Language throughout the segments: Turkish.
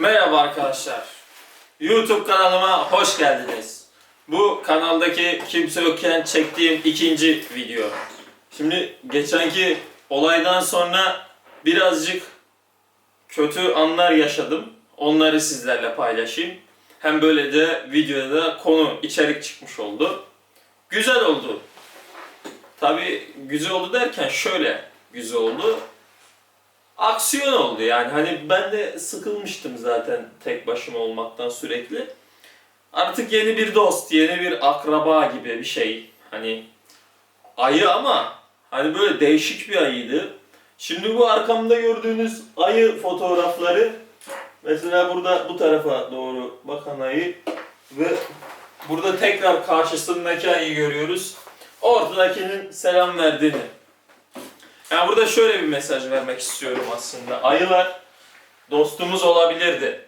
Merhaba arkadaşlar. YouTube kanalıma hoş geldiniz. Bu kanaldaki kimse yokken çektiğim ikinci video. Şimdi geçenki olaydan sonra birazcık kötü anlar yaşadım. Onları sizlerle paylaşayım. Hem böyle de videoda da konu, içerik çıkmış oldu. Güzel oldu. Tabi güzel oldu derken şöyle güzel oldu aksiyon oldu yani. Hani ben de sıkılmıştım zaten tek başıma olmaktan sürekli. Artık yeni bir dost, yeni bir akraba gibi bir şey. Hani ayı ama hani böyle değişik bir ayıydı. Şimdi bu arkamda gördüğünüz ayı fotoğrafları mesela burada bu tarafa doğru bakan ayı ve burada tekrar karşısındaki ayıyı görüyoruz. Ortadakinin selam verdiğini. Yani burada şöyle bir mesaj vermek istiyorum aslında. Ayılar dostumuz olabilirdi.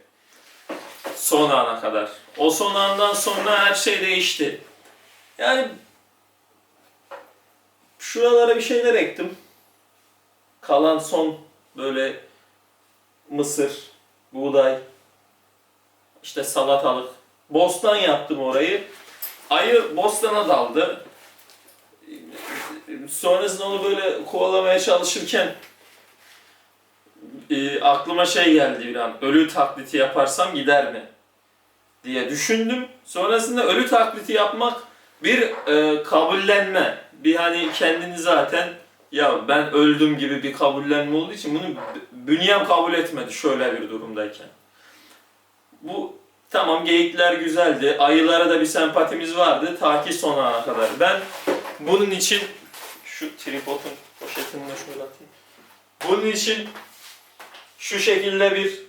Son ana kadar. O son andan sonra her şey değişti. Yani şuralara bir şeyler ektim. Kalan son böyle mısır, buğday, işte salatalık. Bostan yaptım orayı. Ayı bostana daldı sonrasında onu böyle kovalamaya çalışırken e, aklıma şey geldi bir an. Ölü taklidi yaparsam gider mi? diye düşündüm. Sonrasında ölü taklidi yapmak bir e, kabullenme. Bir hani kendini zaten ya ben öldüm gibi bir kabullenme olduğu için bunu bünyem kabul etmedi şöyle bir durumdayken. Bu tamam geyikler güzeldi. Ayılara da bir sempatimiz vardı ta ki son ana kadar. Ben bunun için şu tripodun poşetini de şöyle atayım. Bunun için şu şekilde bir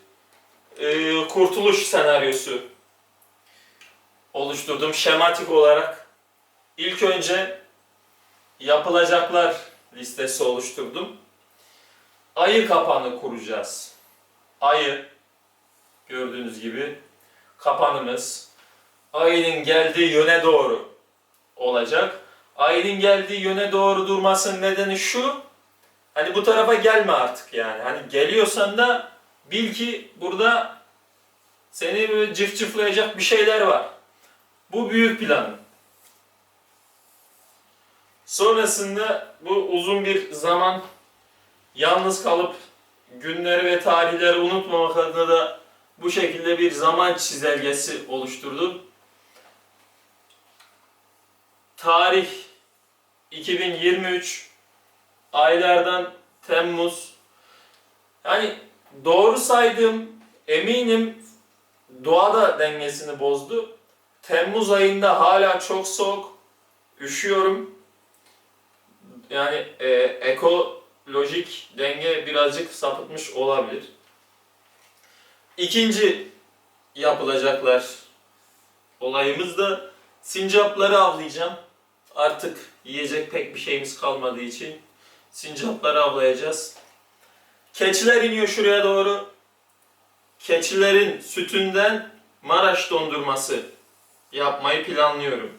e, kurtuluş senaryosu oluşturdum şematik olarak. İlk önce yapılacaklar listesi oluşturdum. Ayı kapanı kuracağız. Ayı gördüğünüz gibi kapanımız ayının geldiği yöne doğru olacak. Ayının geldiği yöne doğru durmasının nedeni şu. Hani bu tarafa gelme artık yani. Hani geliyorsan da bil ki burada seni böyle cıf cıflayacak bir şeyler var. Bu büyük planım. Sonrasında bu uzun bir zaman yalnız kalıp günleri ve tarihleri unutmamak adına da bu şekilde bir zaman çizelgesi oluşturdum. Tarih 2023 aylardan Temmuz. Yani doğru saydım eminim doğada dengesini bozdu. Temmuz ayında hala çok soğuk. Üşüyorum. Yani e, ekolojik denge birazcık sapıtmış olabilir. İkinci yapılacaklar olayımız da sincapları avlayacağım. Artık yiyecek pek bir şeyimiz kalmadığı için sincapları avlayacağız. Keçiler iniyor şuraya doğru. Keçilerin sütünden Maraş dondurması yapmayı planlıyorum.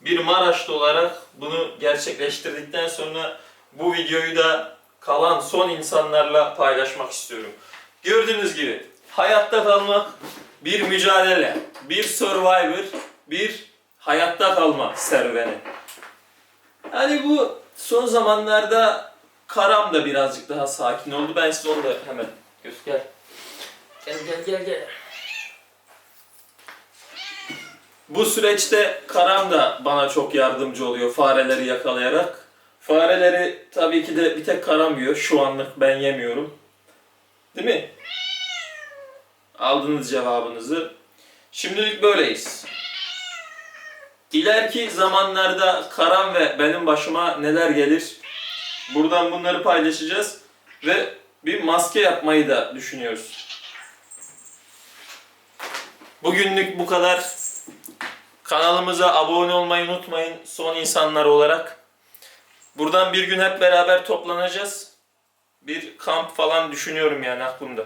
Bir Maraşlı olarak bunu gerçekleştirdikten sonra bu videoyu da kalan son insanlarla paylaşmak istiyorum. Gördüğünüz gibi hayatta kalmak bir mücadele, bir survivor, bir hayatta kalma serüveni. Yani bu son zamanlarda Karam da birazcık daha sakin oldu. Ben size onu da hemen göster. Gel gel gel gel. Bu süreçte Karam da bana çok yardımcı oluyor fareleri yakalayarak. Fareleri tabii ki de bir tek Karam yiyor. Şu anlık ben yemiyorum. Değil mi? Aldınız cevabınızı. Şimdilik böyleyiz. İleriki zamanlarda Karan ve benim başıma neler gelir? Buradan bunları paylaşacağız ve bir maske yapmayı da düşünüyoruz. Bugünlük bu kadar. Kanalımıza abone olmayı unutmayın son insanlar olarak. Buradan bir gün hep beraber toplanacağız. Bir kamp falan düşünüyorum yani aklımda.